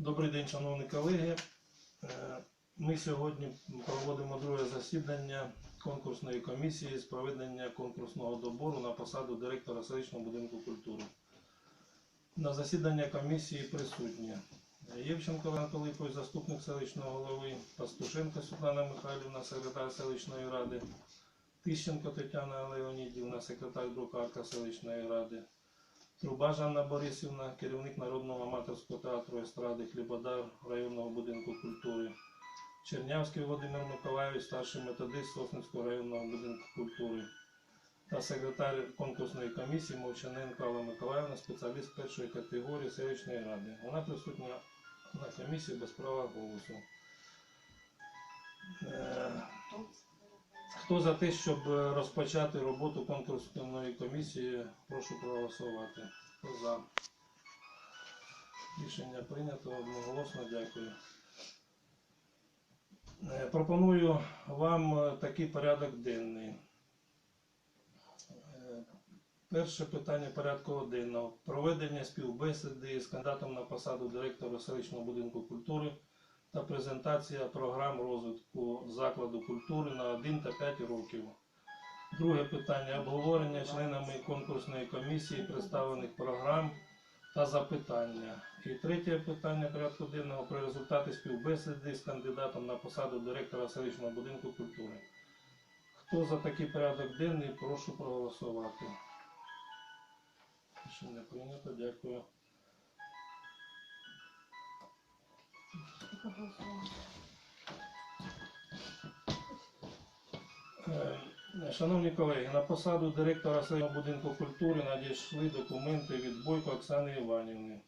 Добрий день, шановні колеги. Е, Ми сьогодні проводимо друге засідання конкурсної комісії з проведення конкурсного добору на посаду директора селищного будинку культури. На засідання комісії присутні Євченко Пилипович, заступник селищного голови, Пастушенко Світлана Михайлівна, секретар селищної ради, Тищенко Тетяна Леонідівна, секретар друкарка селищної ради, Труба Жанна Борисівна, керівник Народного аматорського театру естради Хлібодар районного будинку культури. Чернявський Володимир Миколайович, старший методист Сосницького районного будинку культури. Та секретар конкурсної комісії Мовчаненко Алла Миколаївна, спеціаліст першої категорії селищної ради. Вона присутня на комісії без права голосу. Хто за те, щоб е, розпочати роботу конкурсної комісії, прошу проголосувати. Хто за? Рішення прийнято одноголосно, дякую. Е, Пропоную вам е, такий порядок денний. Перше питання порядку денного. Проведення співбесіди з кандидатом на посаду директора селищного будинку культури та презентація програм розвитку закладу культури на 1 та 5 років. Друге питання обговорення членами конкурсної комісії представлених програм та запитання. І третє питання порядку денного про результати співбесіди з кандидатом на посаду директора селищного будинку культури. Хто за такий порядок денний, прошу проголосувати. Рішення прийнято, дякую. Шановні колеги, на посаду директора селищного будинку культури надійшли документи від Бойко Оксани Іванівни.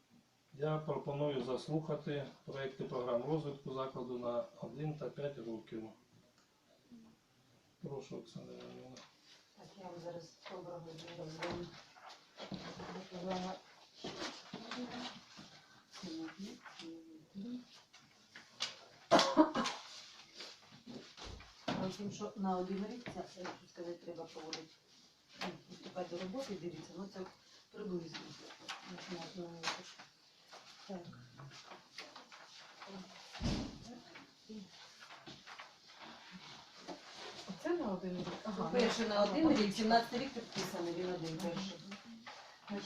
Я пропоную заслухати проекти програм розвитку закладу на 1 та 5 років. Прошу, Оксана Іванівна. Так, я вам зараз доброго дня. Тім, що на один це, я хочу сказати, треба проводити, ну, приступати до роботи, дивіться, ну це приблизно. Так. Оце на один рік? Ага. Перший на один рік, 17 рік підписаний, він один перший.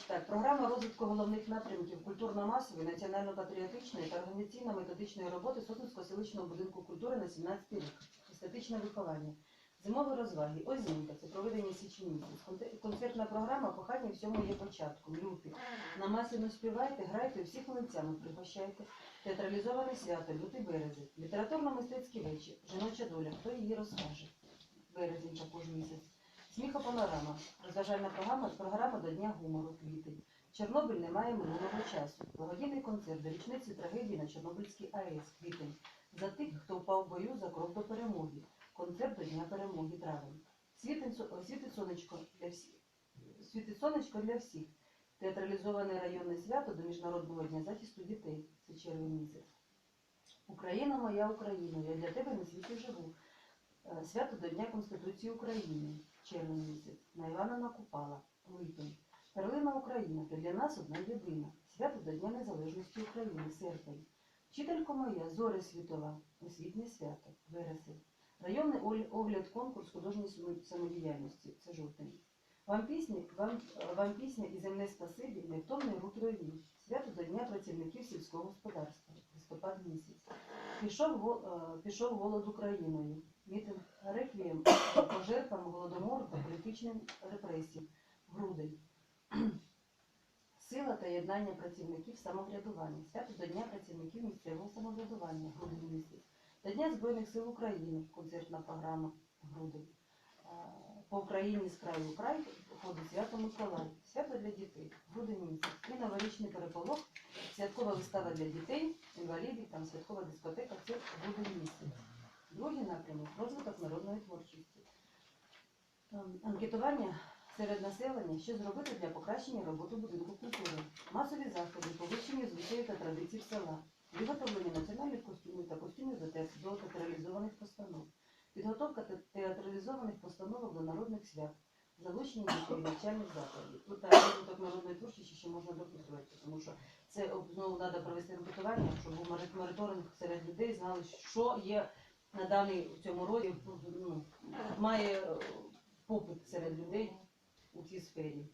Так, програма розвитку головних напрямків культурно-масової, національно-патріотичної та організаційно-методичної роботи Сотницького селищного будинку культури на 17 рік. Естетичне виховання. Зимові розваги. Озімка. Це проведення місяць. Концертна програма кохання всьому є початком. Люти. На масляну співайте, грайте, всіх млинцями пригощайте. Театралізоване свято, лютий березень. Літературно-мистецький вечір. Жіноча доля. Хто її розкаже? Березень також місяць. Сміхопанорама. Розважальна програма, програма до Дня гумору квітень. Чорнобиль не має минулого часу. Благодійний концерт до річниці трагедії на Чорнобильській АЕС квітень. За тих, хто впав в бою за крок до перемоги. Концерт до Дня перемоги травень. Світить сонечко для всіх. Світить сонечко для всіх. Театралізоване районне свято до Міжнародного дня захисту дітей. Це червень місяць. Україна моя Україна, я для тебе на світі живу. Е, Свято до Дня Конституції України, червень місяць, на Івана Накупала, липень. Перлина Україна, ти для нас одна єдина. Свято до Дня Незалежності України, серпень. Вчителько моя, зоре світова, освітнє свято, вересень. Районний огляд конкурс художньої самодіяльності, це жовтень. Вам пісні, вам, вам пісня і земне спасибі, невтомний рук рові. Свято до Дня працівників сільського господарства, листопад місяць. Пішов, е, пішов голод Україною. Мітинг реквієм по жертвам голодомору та політичним репресіям. Грудень. Сила та єднання працівників самоврядування. Свято до Дня працівників місцевого самоврядування. Грудень місяць. До Дня Збройних сил України. Концертна програма. Грудень. По Україні з краю в край ходить свято Миколай. Свято для дітей. Грудень. І новорічний переполох. Святкова вистава для дітей, інвалідів, там святкова дискотека. Це грудень місяць. Другий напрямок розвиток народної творчості. Ем, Анкетування серед населення, що зробити для покращення роботи будинку культури, масові заходи по вивченню звичаїв та традицій села, виготовлення національних костюмів та костюмів до театралізованих постанов, підготовка театралізованих постановок до народних свят, залучення дітей навчальних закладів. Тут розвиток народної творчості ще можна дописувати, тому що це знову треба провести анкетування, щоб був мери- серед людей, знали, що є на даний в цьому році, ну, має е, попит серед людей у цій сфері.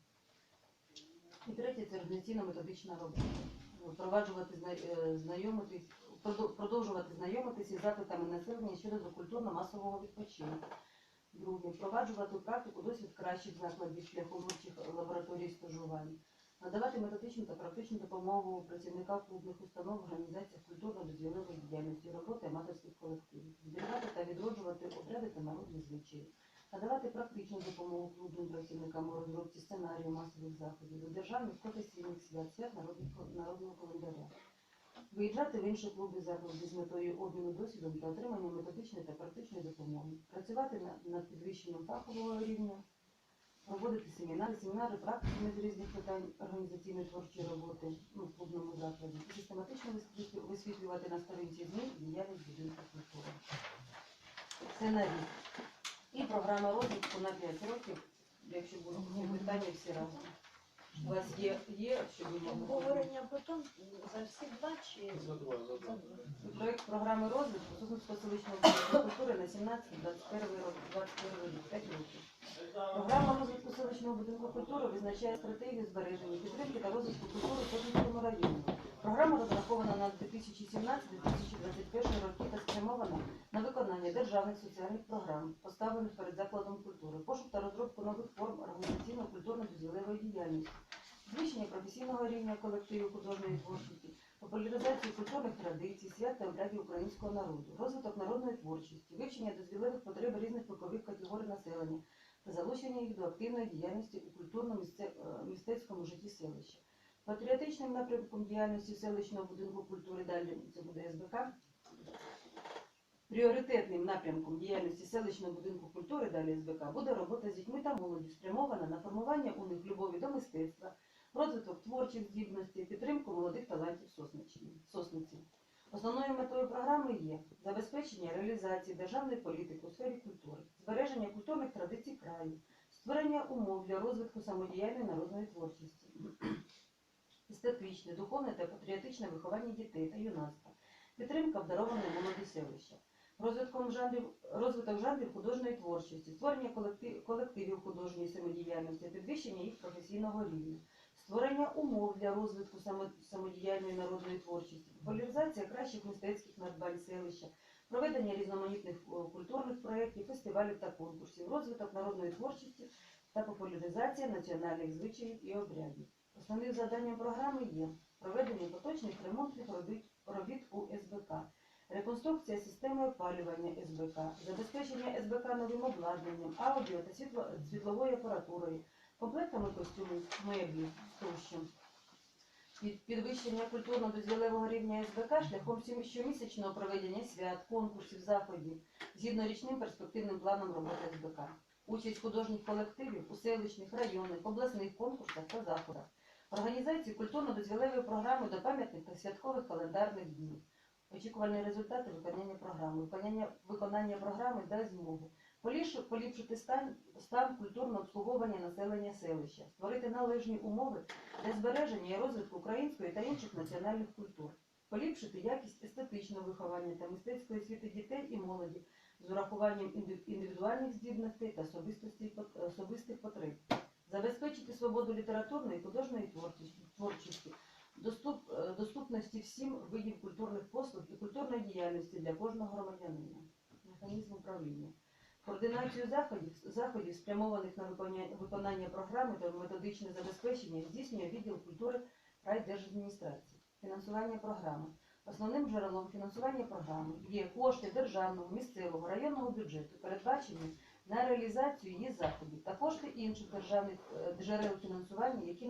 І третє це організаційно-методична робота. Впроваджувати е, знайомитись, продовжувати знайомитись із запитами населення щодо культурно-масового відпочинку. Друге, впроваджувати практику досвід кращих закладів шляхом вивчих лабораторій стажувань. Надавати методичну та практичну допомогу працівникам клубних установ, організаціях культурно-дозвілевої діяльності, роботи аматорських колективів, зберігати та відроджувати обряди та народні звичаї, надавати практичну допомогу клубним працівникам у розробці сценарію масових заходів, до державних професійних свят, свят народного календаря. Виїжджати в інші клуби заклади з метою обміну досвідом та отримання методичної та практичної допомоги, працювати над, підвищенням фахового рівня, проводити семінари, семінари практиками з різних питань організаційної творчої роботи ну, в клубному закладі, систематично висвітлювати на сторінці ЗМІ діяльність будинку культури. Це. І програма розвитку на 5 років, якщо будуть якісь питання, всі разом. У вас є, є що ви могли Обговорення потім за всі два чи За два, за два. Проект програми розвитку Сосунського селищного будинку культури на 17-21 рок, 21 рік, 5 років. Програма розвитку селищного будинку культури визначає стратегію збереження, підтримки та розвитку культури в районі. Програма розрахована на 2017-2021 роки та спрямована на виконання державних соціальних програм, поставлених перед закладом культури, пошук та розробку нових форм організаційно-культурно-дозвілевої діяльності, збільшення професійного рівня колективів художньої творчості, популяризацію культурних традицій, свят та обрядів українського народу, розвиток народної творчості, вивчення дозвілевих потреб різних вікових категорій населення та залучення їх до активної діяльності у культурно-мистецькому житті селища. Патріотичним напрямком діяльності селищного будинку культури далі це буде СБК. Пріоритетним напрямком діяльності селищного будинку культури далі СБК буде робота з дітьми та молоддю, спрямована на формування у них любові до мистецтва, розвиток творчих здібностей, підтримку молодих талантів сосниці. Основною метою програми є забезпечення реалізації державної політики у сфері культури, збереження культурних традицій краю, створення умов для розвитку самодіяльної народної творчості, естетичне, духовне та патріотичне виховання дітей та юнацтва, підтримка обдарованої молоді селища, розвитком жанрів, розвиток жанрів художньої творчості, створення колектив, колективів художньої самодіяльності, підвищення їх професійного рівня, створення умов для розвитку самодіяльної народної творчості, популяризація кращих мистецьких надбань селища, проведення різноманітних е, культурних проєктів, фестивалів та конкурсів, розвиток народної творчості та популяризація національних звичаїв і обрядів. Основним завданням програми є проведення поточних ремонтних робіт, у СБК, реконструкція системи опалювання СБК, забезпечення СБК новим обладнанням, аудіо та світловою апаратурою, комплектами костюмів, меблів тощо. Під- Підвищення культурно-дозвілевого рівня СБК шляхом щомісячного проведення свят, конкурсів, заходів, згідно річним перспективним планом роботи СБК. Участь художніх колективів у селищних, районних, обласних конкурсах та заходах. Організації культурно-дозвілевої програми до пам'ятних та святкових календарних днів. Очікувальні результати виконання програми. Виконання, виконання програми дасть змогу поліпшити, стан, стан культурного обслуговування населення селища, створити належні умови для збереження і розвитку української та інших національних культур, поліпшити якість естетичного виховання та мистецької освіти дітей і молоді з урахуванням індивідуальних здібностей та особистих потреб, забезпечити свободу літературної і художньої творчості, доступ, е, доступності всім видів культурних послуг і культурної діяльності для кожного громадянина, механізм управління. Координацію заходів, заходів спрямованих на виконання програми та методичне забезпечення здійснює відділ культури райдержадміністрації. Фінансування програми. Основним джерелом фінансування програми є кошти державного, місцевого, районного бюджету, передбачені на реалізацію її заходів та кошти інших державних е, джерел фінансування, які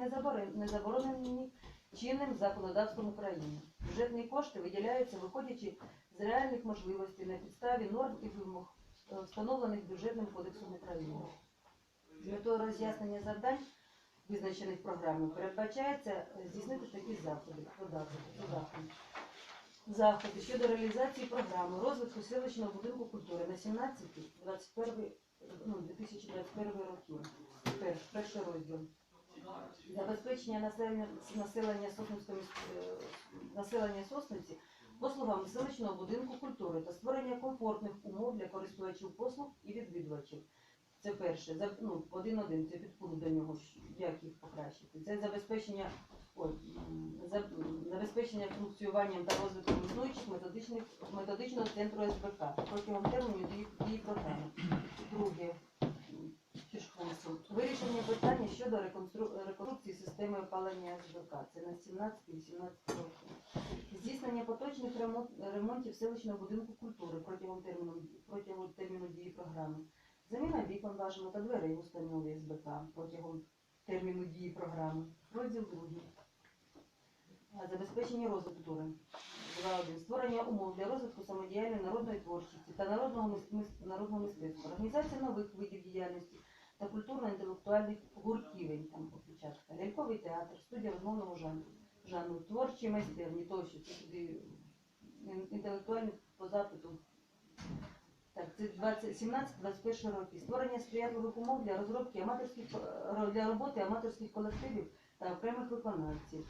не заборонені чинним законодавством України. Бюджетні кошти виділяються, виходячи з реальних можливостей на підставі норм і вимог, е, встановлених бюджетним кодексом України. З метою роз'яснення завдань, визначених програмою, передбачається е, здійснити такі заходи. Додати, додати. Заходи щодо реалізації програми розвитку селищного будинку культури на 17-21 ну, 2021 роки. перш, перший розділ. Забезпечення населення, населення Сосницької е, населення Сосниці послугами селищного будинку культури та створення комфортних умов для користувачів послуг і відвідувачів. Це перше, ну, один-один, це підпункт до нього, як їх покращити. Це забезпечення, забезпечення функціюванням та розвитком існуючих методичних методичного центру СБК протягом терміну дії програми. Друге вирішення питання щодо реконструкції системи опалення СБК. Це на 17-18 років. Здійснення поточних ремонтів селищного будинку культури протягом терміну протягом терміну дії програми. Заміна вікон бажано та дверей установи СБК протягом терміну дії програми. Розділ 2. Забезпечення розвитку культури. 2.1. Створення умов для розвитку самодіяльної народної творчості та народного, народного мистецтва. Організація нових видів діяльності та культурно-інтелектуальних гуртівень, там опечатка. Ляльковий театр, студія розмовного жанру, жанру, творчі майстерні тощо. Це туди інтелектуальні по запиту так, це 17-21 роки. Створення сприятливих умов для розробки аматорських е, для роботи аматорських колективів та окремих виконавців.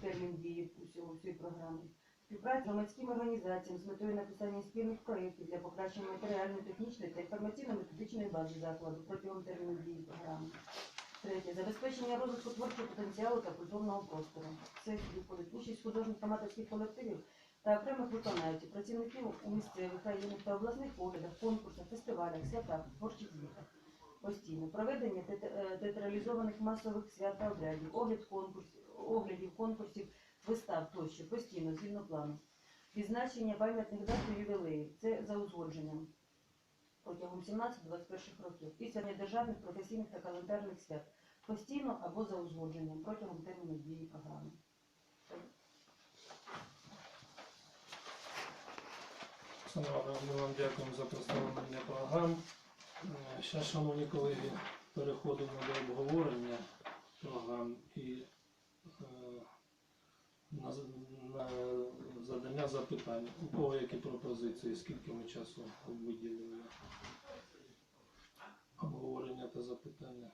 Термін дії усього всієї програми. Співпраця з громадськими організаціями з метою написання спільних проєктів для покращення матеріальної, технічної та інформаційно-методичної бази закладу протягом терміну дії програми. Третє. Забезпечення розвитку творчого потенціалу та культурного простору. Це сюди входить участь художніх аматорських колективів та окремих виконавців, працівників у місцевих, районних та обласних оглядах, конкурсах, фестивалях, святах, творчих звітах. Постійно проведення е, театралізованих масових свят та обрядів, огляд конкурсів, оглядів конкурсів, вистав тощо, постійно, згідно плану. Відзначення пам'ятних дат і ювілеїв. Це за узгодженням протягом 17-21 років. Святкування державних, професійних та календарних свят. Постійно або за узгодженням протягом терміну дії програми. Івановна, ми вам дякуємо за представлення програм. Зараз, шановні колеги, переходимо до обговорення програм і е, на, на задання запитань. У кого які пропозиції, скільки ми часу виділили обговорення та запитання?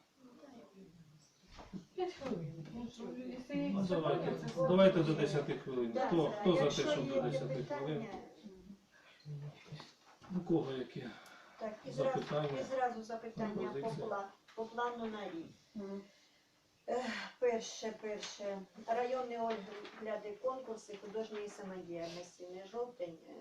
П'ять хвилин. Ну, що, якісь давайте, давайте до 10 хвилин. Хто, хто за те, щоб до 10 хвилин? У кого які? Так, і зразу, Запитання, і зразу запитання по, пла- по плану на рік. Ех, Перше, перше. Районний огляди конкурси художньої самодіяльності. Не жовтень. е,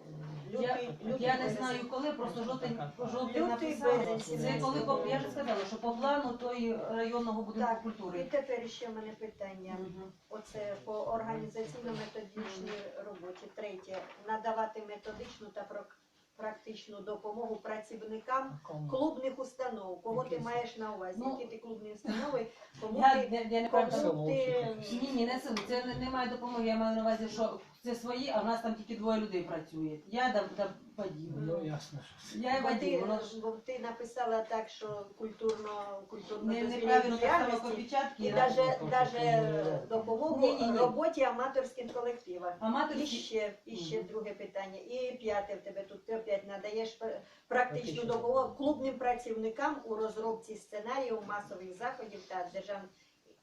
Я, Лютий, лютий я не березень. знаю коли, просто жовтень, жовтень Лютий, написали. березень, Це коли по я року. сказала, що по плану той районного будинку Так, І культури. тепер ще в мене питання. Мгм. Оце по організаційно-методичній роботі. Третє. Надавати методичну та прак- практичну допомогу працівникам клубних установ. Кого ти маєш на увазі? Ну, Які ти клубні установи? Кому Я, ти я, я не кому правда. ти Ні, ні, не силу. Це не- немає допомоги. Я маю на увазі, що це свої, а в нас там тільки двоє людей працює. Я да, да Вадим. Ну, ясно. що- Я і Бо Вадим. ти, бо ти написала так, що культурно культурно не, неправильно так само опечатки. і да. даже, даже допомогу Ні-ні-ні. роботі аматорським колективам. І Аматорські ще, і ще Мгм. друге питання. І п'яте в тебе тут ти опять надаєш пр- практичну Практичну допомогу клубним працівникам у розробці сценаріїв, масових заходів та державних.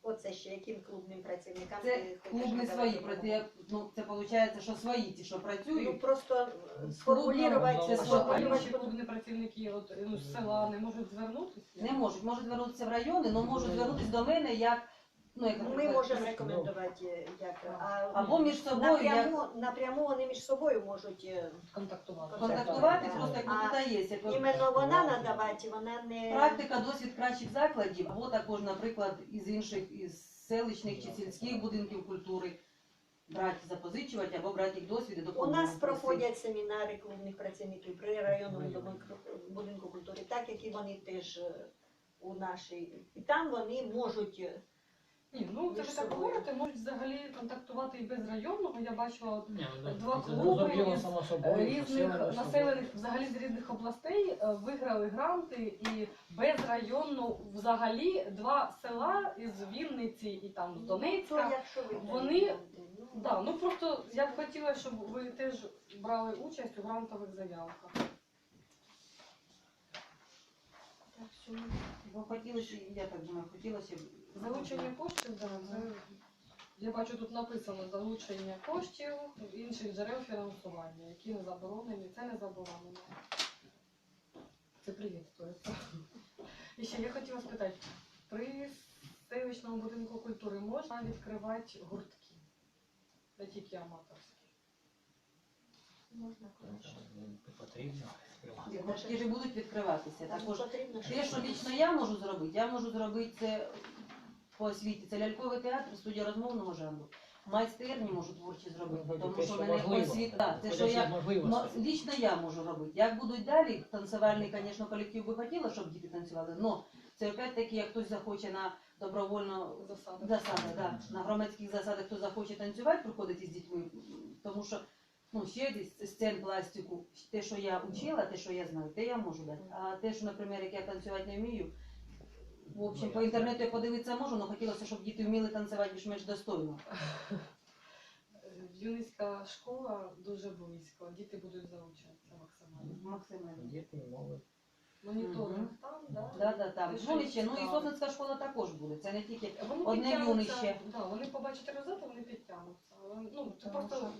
Оце ще яким клубним працівникам це ти хочеш клубні надавати свої. допомогу? Ну, це виходить, що свої ті, що Ну працюють. просто е, Клубного, сформулювати, це А сформулювати інші клубні працівники от, ну, з села не можуть звернутися? Не можуть. Можуть звернутися в райони, але можуть звернутися до мене як, ну, як Ми наприклад, можемо рекомендувати е, як а, або між собою як напряму, напряму вони між собою можуть е, Контактувати. контактувати, Так. просто як А. Як іменно вона надавати, вона не Практика, досвід кращих закладів, або також, наприклад, із інших із селищних чи сільських будинків культури брати, запозичувати або брати їх досвід і У нас проходять семінари клубних працівників при районному будинку- будинку культури, так як і вони теж е, у нашій. І там вони можуть е, Ні, ну це ви так говорите, можуть взагалі контактувати і без районного. Я бачила от, Ні, ну, Два це клуби зрозуміло, із само собою, різних населених, взагалі з різних областей е, виграли гранти і без району взагалі два села із Вінниці і там з Донецька. Вони- ну, Да, ну просто я б хотіла, щоб ви теж брали участь у грантових заявках. Бо хотілося, я так думаю, хотілося б. Залучення коштів, да, це я бачу тут написано залучення коштів інших джерел фінансування, які не заборонені, це не заборонено. Це приветствується. І ще я хотіла спитати, при селищному будинку культури можна відкривати гуртки, не тільки аматорські. Можна, конечно. Потрібно. Гуртки ж будуть відкриватися. Також потрібно, те, що лічно я можу зробити, я можу зробити це по освіті. Це ляльковий театр, студія розмовного жанру. Майстерні можу творчі зробити, тому те, що що мене. Да, те, що я. Лічно я можу робити. Як будуть далі, танцювальний, звісно, колектив би хотіла, щоб діти танцювали, але це опять-таки, як хтось захоче на добровольно Засади. засади, да, на громадських засадах, хто захоче танцювати, приходить із дітьми, тому що ну, ще десь сцен пластику, те, що я учила, те, що я знаю, те я можу дати. А те, що, наприклад, як я танцювати не вмію, в общем, Ну, по інтернету я подивитися можу, але хотілося, щоб діти вміли танцювати більш-менш достойно. Юницька школа дуже близько, діти будуть залучатися максимально. Максимально. Діти, молодь. Моніторинг Мгм. там, да? Да, да, там. Жулище, ну і цікаво. Сосницька школа також буде. Це не тільки Вони Одне підтягнуться, юнище. Да, вони побачать результати, вони підтягнуться. Ну, це Тому просто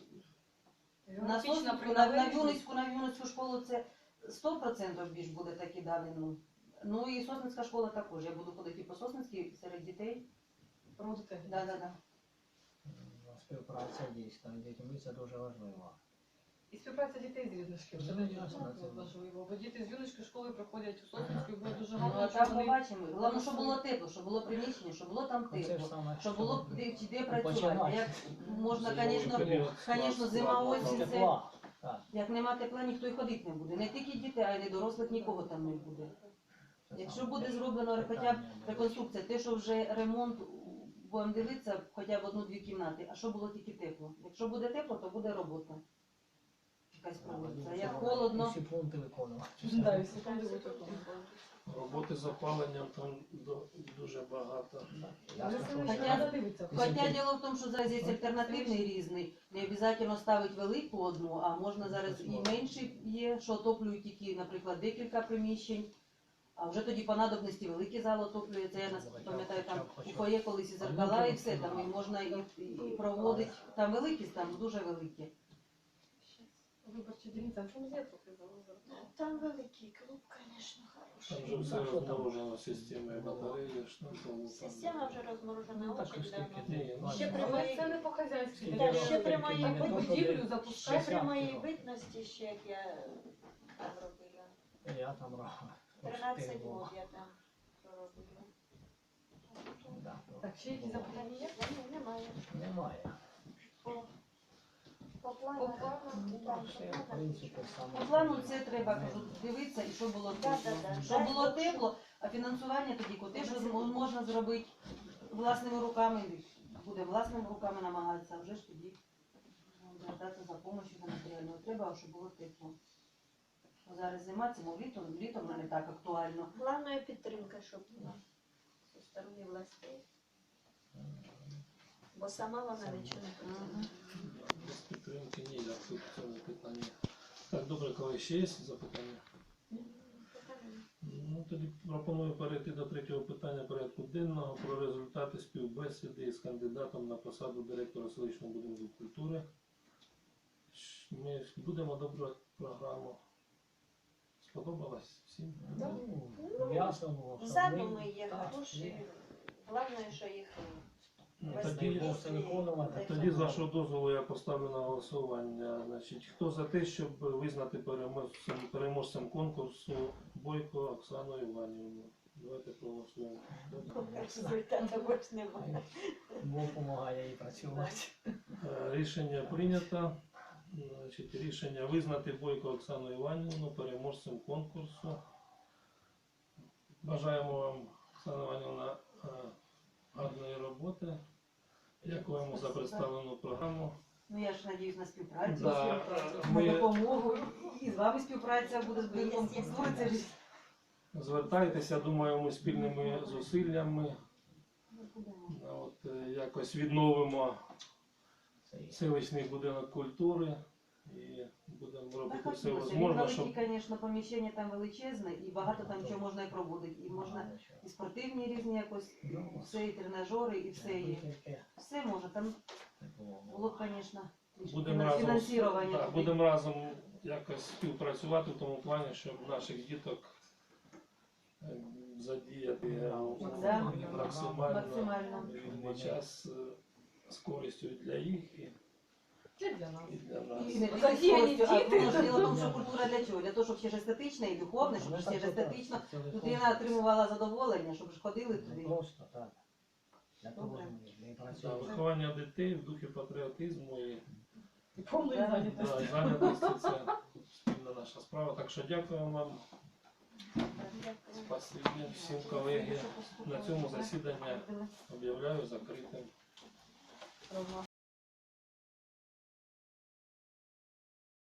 на географічна Сосницьку, на, на приналежність. Юницьку, на Юницьку школу це 100% більш буде такі далі. Ну. Ну і Сосницька школа також. Я буду ходити по Сосницькій серед дітей. Проводити Да, да, да. Співпраця дійсно з дітьми це дуже важливо. І співпраця дітей з різних шкіл. Це Ну, дуже ясно, це- важливо. Бо діти з юношської школи приходять у Сосницьку і буде дуже Ну, а гарно, що там вони побачимо. Головне, щоб було тепло, щоб було приміщення, щоб було там Ну, Це ж тепло. саме, Щоб було де, де працювати. Як можна, звісно, звісно, зима, осінь, це- тепла. Як нема тепла, ніхто й ходити не буде. Не тільки дітей, а й не дорослих, нікого там не буде. Якщо буде зроблено хоча б реконструкція, те, що вже ремонт, будемо дивитися хоча б одну-дві кімнати, а що було тільки тепло. Якщо буде тепло, то буде робота. Якась проводиться. Як холодно, Усі пункти виконувати. Да, і секунди будуть виконувати. Роботи з опаленням там до- дуже багато. Хоча- Хоча діло в тому, що зараз є альтернативний різний, не обов'язково ставити велику одну, а можна зараз і менші є, що отоплюють тільки, наприклад, декілька приміщень. А вже тоді по надобності великий зал отоплюється. Я нас пам'ятаю, там у фоє колись і зеркала, і все там, і можна і, і проводити. Там великі, там дуже великі. Виборчі? Там великий клуб, звісно, Там хороший. вже все розморожено системою батареї, штампову. Система вже розморожена Ну, таке, Ні, ну, Ще при моїй- це не по-хазяйськи. Ще при моїй Хоч то, що будівлю де- Ще при моїй битності, ще як я там робила. Я там рахую. 13 Чотири років я там проробила. Так, ще якісь запитання є? Ні, Немає. Немає. По, по По плану. плану, так, Все, в плану. принципі, саме. По плану це треба кажу, дивитися і що було Да, тепло. да, да. Що було тепло, а фінансування тоді, те, що можна зробити власними руками, буде власними руками намагатися, а вже ж тоді звертатися за допомогою за матеріальною. Треба, щоб було тепло. Бо Зараз це мов літом, літом не так актуально. Главное підтримка, щоб була зі сторони властей. Бо сама вона нічого не потягне. Без підтримки ніяк тут в цьому питанні. Так, добре, коли ще є запитання? Ну, тоді пропоную перейти до третього питання порядку денного про результати співбесіди з кандидатом на посаду директора селищного будинку культури. Ми будемо добрати програму. Сподобалась всім? Ну, ясно було, Задуми є хороші. Головне, що їх Ну, Тоді, виконувати. тоді з вашого дозволу я поставлю на голосування. Значить, хто за те, щоб визнати переможцем, переможцем конкурсу Бойко Оксану Іванівну? Давайте проголосуємо. результату більш немає. Бог допомагає їй працювати. Е, Рішення прийнято. Значить, рішення визнати Бойко Оксану Іванівну переможцем конкурсу. Бажаємо вам, Оксана Іванівна, е, гарної роботи. Дякуємо за представлену програму. Ну я ж надіюсь на співпрацю, Да, на ми допомогу. І з вами співпраця буде з культури. Це ж звертайтеся, думаю, ми спільними зусиллями е, от, е, якось відновимо Це селищний будинок культури. І будемо робити Так, все можливе, щоб звісно, поміщення там величезне, і багато там чого можна і проводити. І можна і спортивні різні якось, Ну, все, і тренажери, і все є. Все можна. Там було б, звісно, будемо разом, фінансування. да, будемо разом якось співпрацювати в тому плані, щоб наших діток е, задіяти максимально Максимально. час е, з користю і для їх і, Це для нас. і для нас. І не Такі з користю, а діти. тому що в тому, що культура для чого? Для того, щоб ще ж естетично і духовно, щоб ще ж естетично людина отримувала задоволення, щоб ж ходили туди. Просто так. Для того Добре. для виховання дітей в духі патріотизму і Да. зайнятості. зайнятості це спільна наша справа. Так що дякую вам. Спасибі всім колеги. На цьому засідання об'являю закритим. Allah.